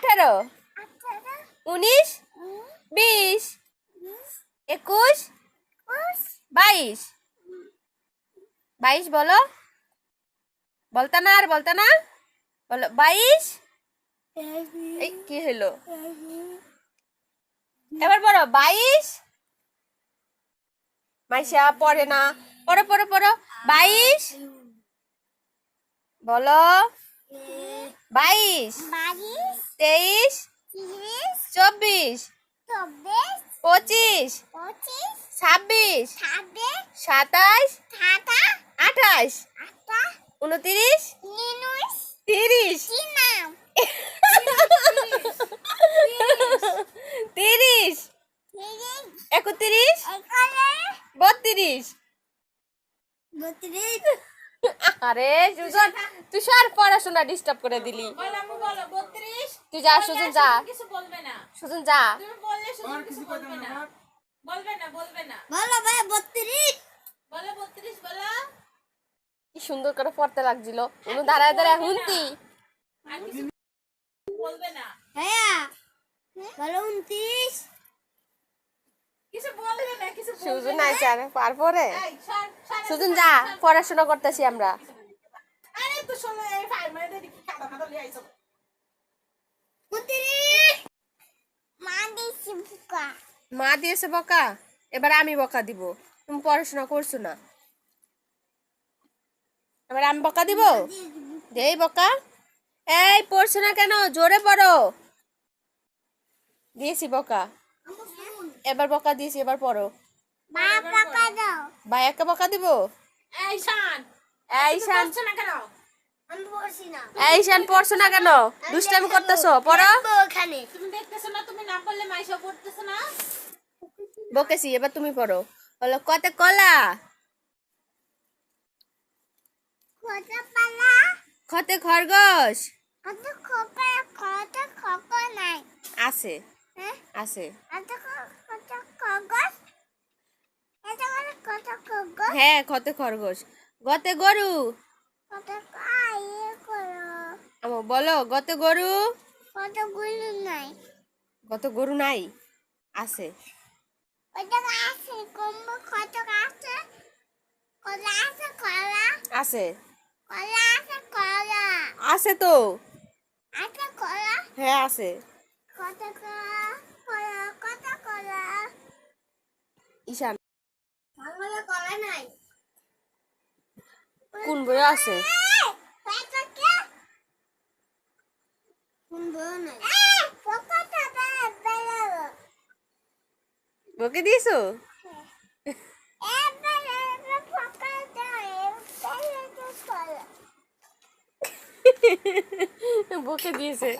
আঠারো। উনিশ, বিশ, একুশ, বাইশ। বাইশ বলো। বলতা না আর বলতা না। বলো, বাইশ। কি হলো এবার বলো, বাইশ। মাইশা পড়ে না। পড়ো পড়ো পড়ো। বাইশ। বলো। বাইশ তেইশ চব্বিশ পঁচিশ ছাব্বিশ সাতাশ আঠাশ উনত্রিশ তিরিশ তিরিশ একত্রিশ বত্রিশ। বত্রিশ আরে সুজন তুই সর পড়াশোনা ডিস্টার্ব করে দিলি। তুই যা সুজন যা। কিছু বলবে না সুজন যা। তুমি বললে সুজন কিছু বলবে না বলবে না বলবে না বলো ভাই বত্রিশ। বলো বত্রিশ বলো। কি সুন্দর করে পড়তে লাগছিল। উনু দাঁড়ায় দাঁড়ায় হুনতি। বলবে না। হ্যাঁ বলো উনত্রিশ কিছু বলবে না কিছু বলবে সুজন নাই চার পারপরে সুজন যা পড়াশোনা করতেছি আমরা। মা দিয়েছে বকা। এবার আমি বকা দিব। তুমি পড়াশোনা করছ না। এবার আমি বকা দিব? দেই বকা। এই পড়ছো না কেন? জোরে পড়ো। দিয়েছি বকা। এবার বকা দিয়েছি এবার পড়ো। দাও। ভাইয়াকে বকা দিব? এই শান। এই শান। না কেন? আমি পড়ছি না। এই শান পড়ছো না কেন? দুষ্টামি করতেছো পড়ো। ওখানে। তুমি দেখতেছো না তুমি না মাইশা পড়তেছো না? বকেছি এবার তুমি পড়ো। বলো কত কলা? খতে খরগোশ? কত খোপা কত খোপ নাই। আছে। হ্যাঁ কত হ্যাঁ খরগোশ। গতে গরু। আমো বলো গতে গরু? কতগুলো নাই? গত গরু নাই? আছে। আছে? আছে? কলা আছে কলা? আছে। কলা আছে কলা? আছে তো। হ্যাঁ আছে কত কলা কলা কত কলা ঈশান। বাংলা কলা নাই। কোন বই আছে? বকে দিয়েছ? কলা বকে দিয়েছে।